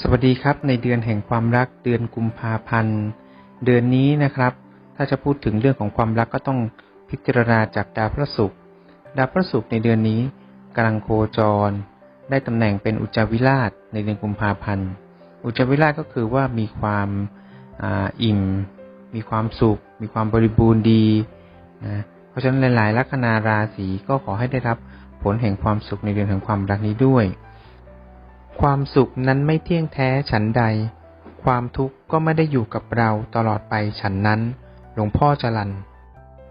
สวัสดีครับในเดือนแห่งความรักเดือนกุมภาพันธ์ เดือนนี้นะครับ ถ้าจะพูดถึงเรื่องของความรักก็ต้องพิจารณาจากดาวพระศุกร์ดาวพระศุกร์ในเดือนนี้กำลังโคจร ได้ตำแหน่งเป็นอุจจาวิราชในเดือนกุมภาพันธ์ อุจจาวิราชก็คือว่ามีความออิ่ม มีความสุข มีความบริบูรณ์ดีนะเพราะฉะนั้นหลาย ๆ ลัคนาราศีก็ขอให้ได้รับผลแห่งความสุขในเดือนแห่งความรักนี้ด้วย ความสุขนั้นไม่เที่ยงแท้ฉันใด ความทุกข์ก็ไม่ได้อยู่กับเราตลอดไปฉันนั้น หลวงพ่อจรัน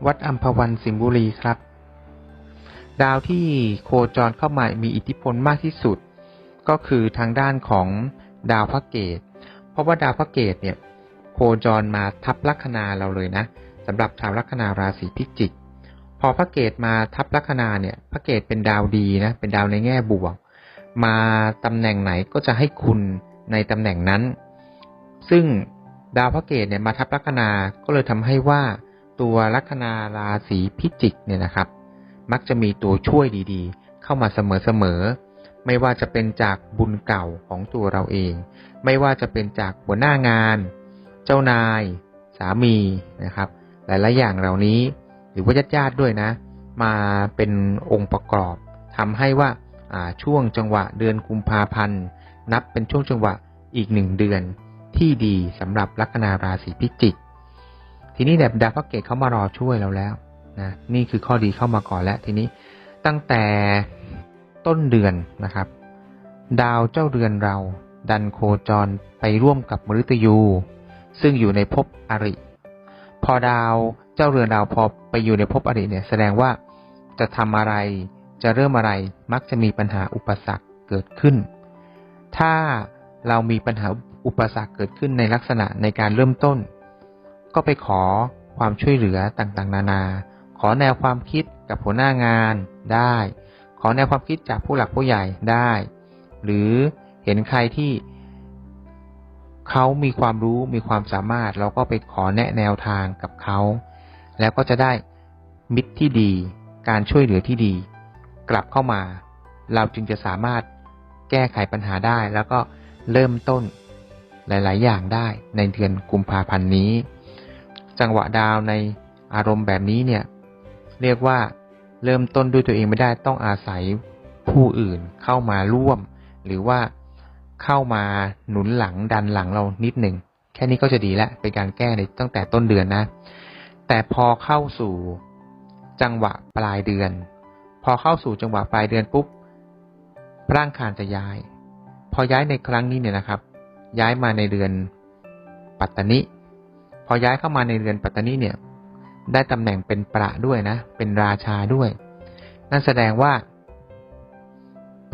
วัดอัมพวันสิงห์บุรีครับ ดาวที่โคจรเข้ามามีอิทธิพลมากที่สุด ก็คือทางด้านของดาวพระเกต เพราะว่าดาวพระเกตเนี่ย โคจรมาทับลัคนาเราเลยนะสำหรับชาวลัคนาราศีพิจิกพอพระเกตมาทับลัคนาเนี่ย พระเกตเป็นดาวดีนะ เป็นดาวในแง่บวก มาตำแหน่งไหนก็จะให้คุณในตำแหน่งนั้น ซึ่งดาวพระเกตเนี่ยมาทับลัคนาก็เลยทำให้ว่าตัวลัคนาราศีพิจิกเนี่ยนะครับ มักจะมีตัวช่วยดีๆ เข้ามาเสมอๆไม่ว่าจะเป็นจากบุญเก่าของตัวเราเอง ไม่ว่าจะเป็นจากหัวหน้างาน เจ้านาย สามีนะครับ หลายๆอย่างเหล่านี้ หรือว่าญาติๆด้วยนะ มาเป็นองค์ประกอบทำให้ว่า ช่วงจังหวะเดือนกุมภาพันธ์ นับเป็นช่วงจังหวะอีกหนึ่งเดือนที่ดีสำหรับลัคนาราศีพิจิก ทีนี้แบบดาวพระเกตเขามารอช่วยเราแล้วนะนี่คือข้อดีเข้ามาก่อนแล้วทีนี้ตั้งแต่ต้นเดือนนะครับ ดาวเจ้าเดือนเราดันโคจรไปร่วมกับมฤตยู ซึ่งอยู่ในภพอริ พอดาวเจ้าเรือนดาวพอไปอยู่ในภพอริเนี่ยแสดงว่าจะทำอะไร จะเริ่มอะไรมักจะมีปัญหาอุปสรรคเกิดขึ้น ถ้าเรามีปัญหาอุปสรรคเกิดขึ้นในลักษณะในการเริ่มต้น ก็ไปขอความช่วยเหลือต่างๆ นานา ขอแนวความคิดกับหัวหน้างานได้ ขอแนวความคิดจากผู้หลักผู้ใหญ่ได้ หรือเห็นใครที่เขามีความรู้มีความสามารถ เราก็ไปขอแนะแนวทางกับเขา แล้วก็จะได้มิตรที่ดี การช่วยเหลือที่ดี กลับเข้ามา เราจึงจะสามารถแก้ไขปัญหาได้ แล้วก็เริ่มต้นหลาย ๆ อย่างได้ในเดือนกุมภาพันธ์นี้ จังหวะดาวในอารมณ์แบบนี้เนี่ย เรียกว่าเริ่มต้นด้วยตัวเองไม่ได้ต้องอาศัยผู้อื่นเข้ามาร่วม หรือว่าเข้ามาหนุนหลังดันหลังเรานิดหนึ่งแค่นี้ก็จะดีแล้วเป็นการแก้ในตั้งแต่ต้นเดือนนะ แต่พอเข้าสู่จังหวะปลายเดือน พอเข้าสู่จังหวะปลายเดือนปุ๊บร่างคารจะย้าย พอย้ายในครั้งนี้เนี่ยนะครับ ย้ายมาในเดือนปัตตานิพอย้ายเข้ามาในเดือนปัตตานิเนี่ย ได้ตำแหน่งเป็นประด้วยนะ เป็นราชาด้วย นั่นแสดงว่า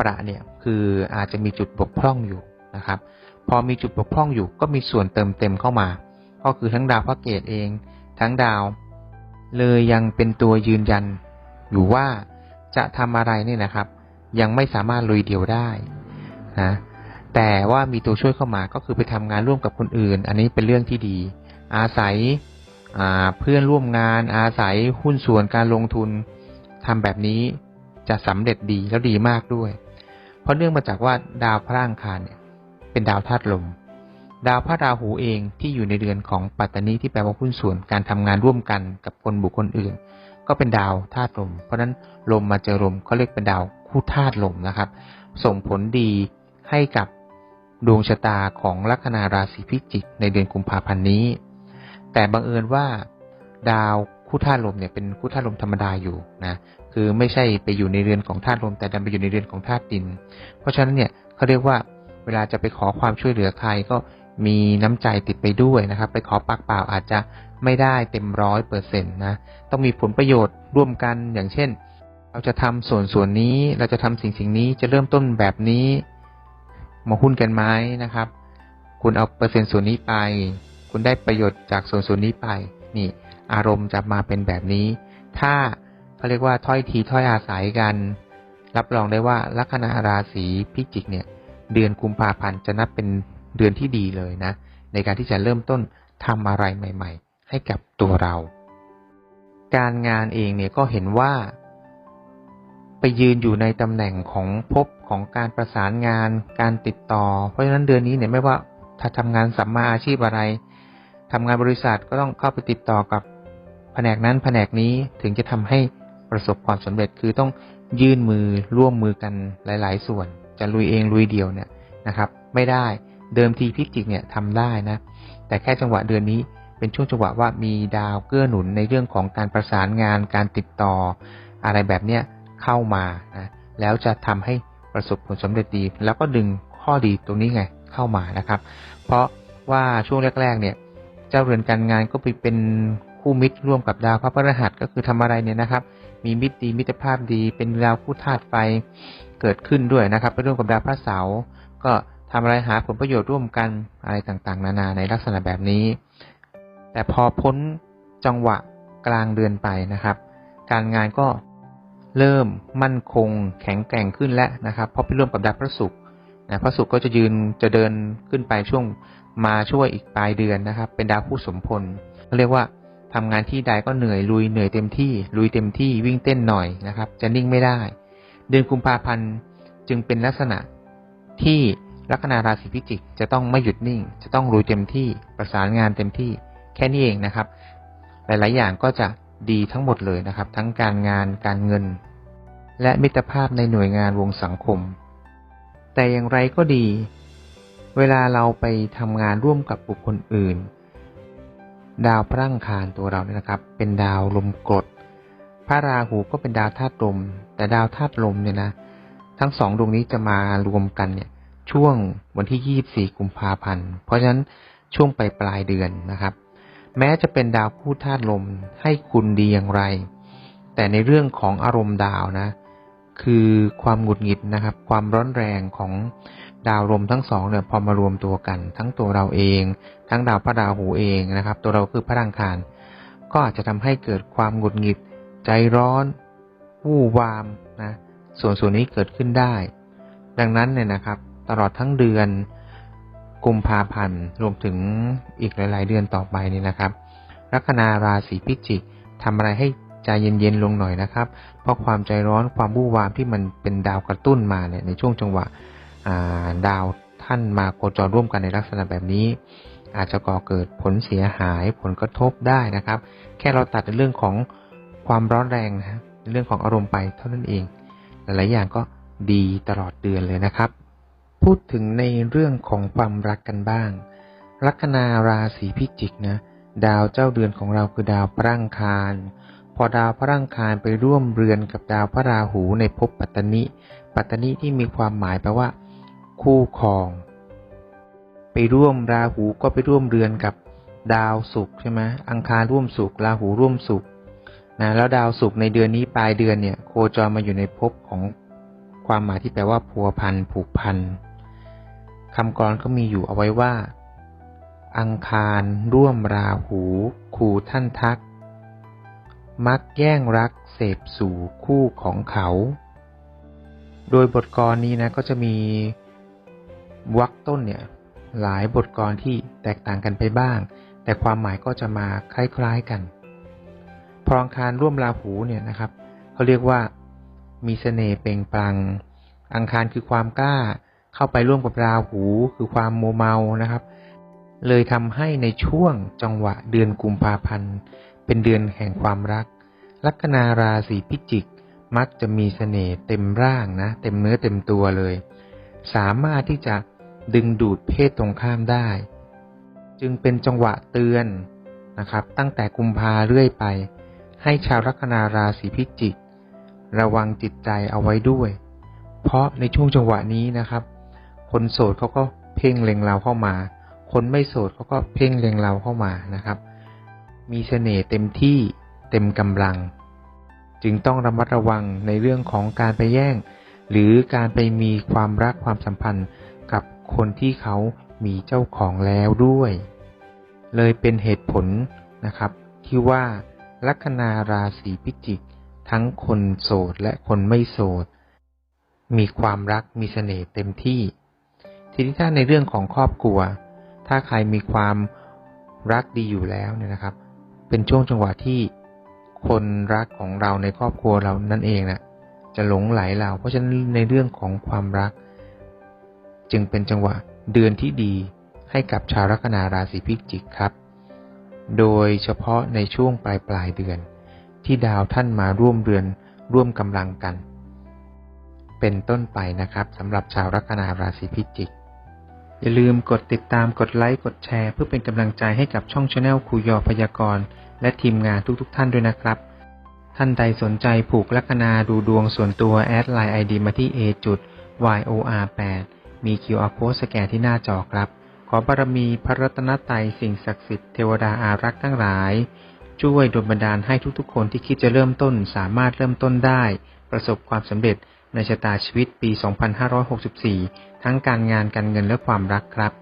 ประเนี่ยคืออาจจะมีจุดบกพร่องอยู่นะครับ พอมีจุดบกพร่องอยู่ ก็มีส่วนเติมเต็มเข้ามา ก็คือทั้งดาวพระเกตเอง ทั้งดาว เลยยังเป็นตัวยืนยันอยู่ว่า จะทำอะไรนี่นะครับ ยังไม่สามารถลุยเดียวได้นะแต่ว่ามีตัวช่วยเข้ามาก็คือไปทำงานร่วมกับคนอื่น อันนี้เป็นเรื่องที่ดี อาศัยเพื่อนร่วมงาน อาศัยหุ้นส่วนการลงทุนทำแบบนี้จะสำเร็จดีแล้วดีมากด้วย เพราะเนื่องมาจากว่าดาวพระอังคารเนี่ย เป็นดาวธาตุลม ดาวพระราหูเองที่อยู่ในเดือนของปัตตานีที่แปลว่าหุ้นส่วนการทำงานร่วมกันกับคนบุคคลอื่น ก็เป็นดาวธาตุลม เพราะนั้นลมมาเจอลมเขาเรียกเป็นดาวคู่ธาตุลมนะครับ ส่งผลดีให้กับดวงชะตาของลัคนาราศีพิจิกในเดือนกุมภาพันธ์นี้ แต่บังเอิญว่า ดาวคู่ธาตุลมเนี่ยเป็นคู่ธาตุลมธรรมดาอยู่นะคือไม่ใช่ไปอยู่ในเรือนของธาตุลม แต่ดันไปอยู่ในเรือนของธาตุดิน เพราะฉะนั้นเนี่ยเขาเรียกว่าเวลาจะไปขอความช่วยเหลือใครก็มีน้ำใจติดไปด้วยนะครับ ไปขอปากเปล่าอาจจะ ไม่ได้เต็มร้อยเปอร์เซ็นต์นะ ต้องมีผลประโยชน์ร่วมกันอย่างเช่น เราจะทำส่วนส่วนนี้เราจะทำสิ่งสิ่งนี้จะเริ่มต้นแบบนี้ มาหุ้นกันไหมนะครับ คุณเอาเปอร์เซ็นต์ส่วนนี้ไป คุณได้ประโยชน์จากส่วนส่วนนี้ไป นี่ อารมณ์จะมาเป็นแบบนี้ ถ้าเขาเรียกว่าถ้อยทีถ้อยอาศัยกัน รับรองได้ว่าลัคนาราศีพิจิกเนี่ย เดือนกุมภาพันธ์จะนับเป็นเดือนที่ดีเลยนะ ในการที่จะเริ่มต้นทำอะไรใหม่ ๆ ให้กับตัวเรา การงานเองเนี่ยก็เห็นว่า ไปยืนอยู่ในตำแหน่งของภพของการประสานงาน การติดต่อ เพราะฉะนั้นเดือนนี้เนี่ยไม่ว่าถ้าทำงานสัมมาอาชีพอะไรทำงานบริษัทก็ต้องเข้าไปติดต่อกับแผนกนั้นแผนกนี้ถึงจะทำให้ประสบความสำเร็จคือต้องยื่นมือร่วมมือกันหลาย ๆ ส่วน จะลุยเองลุยเดียวเนี่ยนะครับ ไม่ได้เดิมทีพิจิกเนี่ยทำได้นะ แต่แค่จังหวะเดือนนี้ เป็นช่วงจังหวะว่ามีดาวเกื้อหนุนในเรื่องของการประสานงานการติดต่อ อะไรแบบเนี้ยเข้ามานะแล้วจะทำให้ประสบผลสำเร็จดี แล้วก็ดึงข้อดีตรงนี้ไงเข้ามานะครับ เพราะว่าช่วงแรกๆเนี่ยเจ้าเรือนการงานก็ไปเป็นคู่มิตรร่วมกับดาวพระพฤหัสก็คือทำอะไรเนี่ยนะครับ มีมิตรดีมิตรภาพดีเป็นดาวคู่ธาตุไฟเกิดขึ้นด้วยนะครับ ไปร่วมกับดาวพระเสาร์ก็ทำอะไรหาผลประโยชน์ร่วมกันอะไรต่างๆ นานาในลักษณะแบบนี้ แต่พอพ้นจังหวะกลางเดือนไปนะครับ การงานก็เริ่มมั่นคงแข็งแกร่งขึ้นแล้วนะครับเพราะไปร่วมกับดาวพระศุกร์นะพระศุกร์ก็จะยืนจะเดินขึ้นไปช่วงมาช่วยอีกปลายเดือนนะครับ เป็นดาวผู้สมพลเรียกว่าทำงานที่ใดก็เหนื่อยลุยเหนื่อยเต็มที่ลุยเต็มที่วิ่งเต้นหน่อยนะครับ จะนิ่งไม่ได้ เดือนกุมภาพันธ์จึงเป็นลักษณะที่ลัคนาราศีพิจิกจะต้องไม่หยุดนิ่ง จะต้องลุยเต็มที่ประสานงานเต็มที่ แค่นี้เองนะครับ หลาย ๆ อย่างก็จะดีทั้งหมดเลยนะครับ ทั้งการงานการเงิน และมิตรภาพในหน่วยงานวงสังคม แต่อย่างไรก็ดี เวลาเราไปทำงานร่วมกับบุคคลอื่น ดาวพระอังคารตัวเราเนี่ยนะครับ เป็นดาวลมกรดพระราหูก็เป็นดาวธาตุลม แต่ดาวธาตุลมเนี่ยนะทั้งสองดวงนี้จะมารวมกันเนี่ยช่วงวันที่ 24 กุมภาพันธ์ เพราะฉะนั้นช่วงปลายปลายเดือนนะครับ แม้จะเป็นดาวคู่ธาตุลมให้คุณดีอย่างไร แต่ในเรื่องของอารมณ์ดาวนะ คือความหงุดหงิดนะครับ ความร้อนแรงของดาวลมทั้งสองเนี่ยพอมารวมตัวกัน ทั้งตัวเราเอง ทั้งดาวพระราวหูเองนะครับ ตัวเราคือพระรังคารก็อาจจะทำให้เกิดความหงุดหงิด ใจร้อนวู่วามนะส่วนส่วนนี้เกิดขึ้นได้ ดังนั้นเนี่ยนะครับ ตลอดทั้งเดือน กุมภาพันธ์รวมถึงอีกหลาย ๆ เดือนต่อไปนี่นะครับ ลัคนาราศีพิจิกทำอะไรให้ใจเย็นๆลงหน่อยนะครับ เพราะความใจร้อนความวู่วามที่มันเป็นดาวกระตุ้นมาเนี่ยในช่วงจังหวะดาวท่านมาโคจรร่วมกันในลักษณะแบบนี้ อาจจะก่อเกิดผลเสียหายผลกระทบได้นะครับ แค่เราตัดในเรื่องของความร้อนแรงนะเรื่องของอารมณ์ไปเท่านั้นเอง หลายๆอย่างก็ดีตลอดเดือนเลยนะครับ พูดถึงในเรื่องของความรักกันบ้าง ลัคนาราศีพิจิกนะ ดาวเจ้าเดือนของเราคือดาวพระอังคาร พอดาวพระอังคารไปร่วมเรือนกับดาวพระราหูในภพปัตตนิ ปัตตนิที่มีความหมายแปลว่า คู่ครอง ไปร่วมราหูก็ไปร่วมเรือนกับดาวศุกร์ใช่ไหมอังคารร่วมศุกร์ราหูร่วมศุกร์นะแล้วดาวศุกร์ในเดือนนี้ปลายเดือนเนี่ย โคจรมาอยู่ในภพของความหมายที่แปลว่าพัวพันผูกพัน คำกรก็มีอยู่เอาไว้ว่า อังคารร่วมราหูคู่ท่านทัก มักแย่งรักเสพสู่คู่ของเขา โดยบทกรนี้นะก็จะมีวรรคต้นเนี่ยหลายบทกรที่แตกต่างกันไปบ้าง แต่ความหมายก็จะมาคล้ายๆกันพออังคารร่วมราหูเนี่ยนะครับเขาเรียกว่ามีเสน่ห์เปล่งปลัง อังคารคือความกล้า เข้าไปร่วมกับราหูคือความโมเมานะครับ เลยทำให้ในช่วงจังหวะเดือนกุมภาพันธ์ เป็นเดือนแห่งความรัก ลัคนาราศีพิจิก มักจะมีเสน่ห์เต็มร่างนะ เต็มเนื้อเต็มตัวเลย สามารถที่จะดึงดูดเพศตรงข้ามได้ จึงเป็นจังหวะเตือนนะครับ ตั้งแต่กุมภาเรื่อยไป ให้ชาวลัคนาราศีพิจิก ระวังจิตใจเอาไว้ด้วย เพราะในช่วงจังหวะนี้นะครับ คนโสดเขาก็เพ่งเล็งเราเข้ามา คนไม่โสดเขาก็เพ่งเล็งเราเข้ามานะครับ มีเสน่ห์เต็มที่เต็มกำลัง จึงต้องระมัดระวังในเรื่องของการไปแย่ง หรือการไปมีความรักความสัมพันธ์กับคนที่เขามีเจ้าของแล้วด้วย เลยเป็นเหตุผลนะครับ ที่ว่าลัคนาราศีพิจิก ทั้งคนโสดและคนไม่โสด มีความรักมีเสน่ห์เต็มที่ ทีนี้ถ้าในเรื่องของครอบครัว ถ้าใครมีความรักดีอยู่แล้วเนี่ยนะครับ เป็นช่วงจังหวะที่คนรักของเราในครอบครัวเรานั่นเองนะจะหลงไหลเรา เพราะฉะนั้นในเรื่องของความรัก จึงเป็นจังหวะเดือนที่ดีให้กับชาวลัคนาราศีพิจิกครับ โดยเฉพาะในช่วงปลายปลายเดือน ที่ดาวท่านมาร่วมเรือนร่วมกำลังกัน เป็นต้นไปนะครับสำหรับชาวลัคนาราศีพิจิก อย่าลืมกดติดตามกดไลค์กดแชร์ เพื่อเป็นกำลังใจให้กับช่องชาแนลครูยอพยากรณ์ และทีมงานทุกๆทท่านด้วยนะครับ ท่านใดสนใจผูกลัคนาดูดวงส่วนตัวแอดไลน์ไอดีมาที่ a จุด yor 8 มี QR code สแกนที่หน้าจอครับ ขอบารมีพระรัตนตรัยสิ่งศักดิ์สิทธิ์เทวดาอารักษ์ทั้งหลาย ช่วยดลบันดาลให้ทุกๆ คนที่คิดจะเริ่มต้นสามารถเริ่มต้นได้ ประสบความสำเร็จ ในชะตาชีวิตปี 2564 ทั้งการงานการเงินและความรักครับ